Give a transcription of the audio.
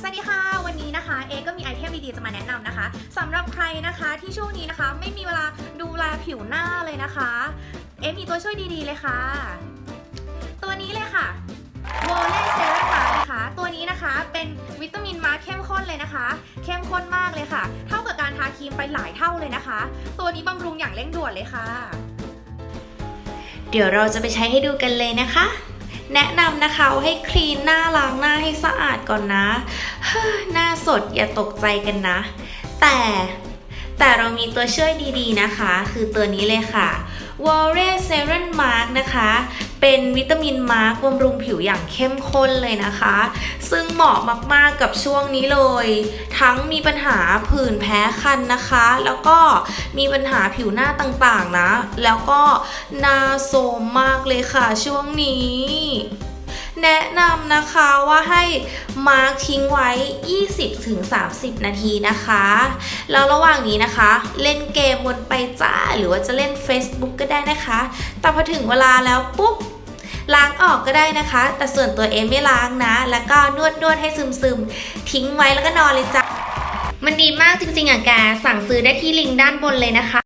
สวัสดีค่ะ วันนี้นะคะเอก็มีไอเทมดีๆจะมาแนะนำนะคะสำหรับใครนะคะที่ช่วงนี้นะคะ ไม่มีเวลาดูแลผิวหน้าเลยนะคะ เอมีตัวช่วยดีๆเลยค่ะ ตัวนี้เลยค่ะโวเล่เซรั่มมานะคะ ตัวนี้นะคะเป็นวิตามินมาเข้มข้นเลยนะคะ เข้มข้นมากเลยค่ะ เท่ากับการทาครีมไปหลายเท่าเลยนะคะ ตัวนี้บำรุงอย่างเร่งด่วนเลยค่ะ เดี๋ยวเราจะไปใช้ให้ดูกันเลยนะคะ แนะนำนะคะให้คลีนหน้าล้างหน้าให้สะอาดก่อนนะ หน้าสดอย่าตกใจกันนะ แต่แต่เรามีตัวช่วยดีๆนะคะ คือตัวนี้เลยค่ะ w a r e s e r a m Mark นะคะ เป็นวิตามินมาร์กบำรุงผิวอย่างเข้มข้นเลยนะคะ ซึ่งเหมาะมากๆกับช่วงนี้เลย ทั้งมีปัญหาผื่นแพ้คันนะคะ แล้วก็มีปัญหาผิวหน้าต่างๆนะ แล้วก็หน้าโซมมากเลยค่ะช่วงนี้แนะนำนะคะว่าให้มาร์กทิ้งไว้ 20-30 นาทีนะคะ แล้วระหว่างนี้นะคะ เล่นเกมวนไปจ้า หรือว่าจะเล่น Facebook ก็ได้นะคะ แต่พอถึงเวลาแล้วปุ๊บ ล้างออกก็ได้นะคะ แต่ส่วนตัวเอมไม่ล้างนะ แล้วก็นวดนวดให้ซึมซึมทิ้งไว้แล้วก็นอนเลยจ้ะมันดีมากจริงๆอะแกสั่งซื้อได้ที่ลิงก์ด้านบนเลยนะคะ